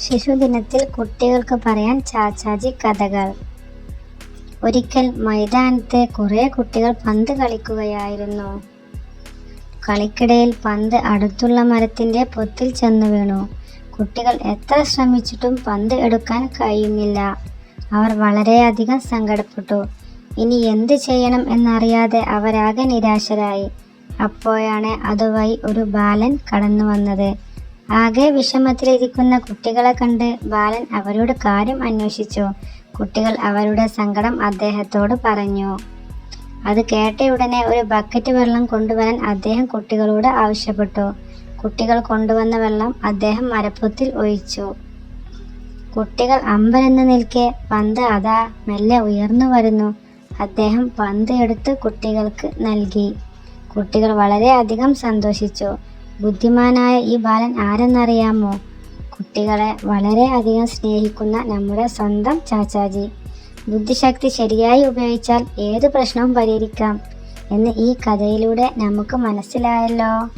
ശിശുദിനത്തിൽ കുട്ടികൾക്ക് പറയാൻ ചാച്ചാജി കഥകൾ. ഒരിക്കൽ മൈതാനത്ത് കുറേ കുട്ടികൾ പന്ത് കളിക്കുകയായിരുന്നു. കളിക്കിടയിൽ പന്ത് അടുത്തുള്ള മരത്തിന്റെ പൊത്തിൽ ചെന്ന് വീണു. കുട്ടികൾ എത്ര ശ്രമിച്ചിട്ടും പന്ത് എടുക്കാൻ കഴിയുന്നില്ല. അവർ വളരെയധികം സങ്കടപ്പെട്ടു. ഇനി എന്ത് ചെയ്യണം എന്നറിയാതെ അവരാകെ നിരാശരായി. അപ്പോഴാണ് അതുവഴി ഒരു ബാലൻ കടന്നു വന്നത് ആകെ വിഷമത്തിലിരിക്കുന്ന കുട്ടികളെ കണ്ട് ബാലൻ അവരോട് കാര്യം അന്വേഷിച്ചു. കുട്ടികൾ അവരുടെ സങ്കടം അദ്ദേഹത്തോട് പറഞ്ഞു. അത് കേട്ടയുടനെ ഒരു ബക്കറ്റ് വെള്ളം കൊണ്ടുവരാൻ അദ്ദേഹം കുട്ടികളോട് ആവശ്യപ്പെട്ടു. കുട്ടികൾ കൊണ്ടുവന്ന വെള്ളം അദ്ദേഹം മരപ്പൊത്തിൽ ഒഴിച്ചു. കുട്ടികൾ അമ്പരന്ന് നിൽക്കെ പന്ത് അതാ മെല്ലെ ഉയർന്നു വരുന്നു. അദ്ദേഹം പന്ത് എടുത്ത് കുട്ടികൾക്ക് നൽകി. കുട്ടികൾ വളരെയധികം സന്തോഷിച്ചു. ബുദ്ധിമാനായ ഈ ബാലൻ ആരെന്നറിയാമോ? കുട്ടികളെ വളരെ അധികം സ്നേഹിക്കുന്ന നമ്മുടെ സ്വന്തം ചാച്ചാജി. ബുദ്ധിശക്തി ശരിയായി ഉപയോഗിച്ചാൽ ഏത് പ്രശ്നവും പരിഹരിക്കാം എന്ന് ഈ കഥയിലൂടെ നമുക്ക് മനസ്സിലായല്ലോ.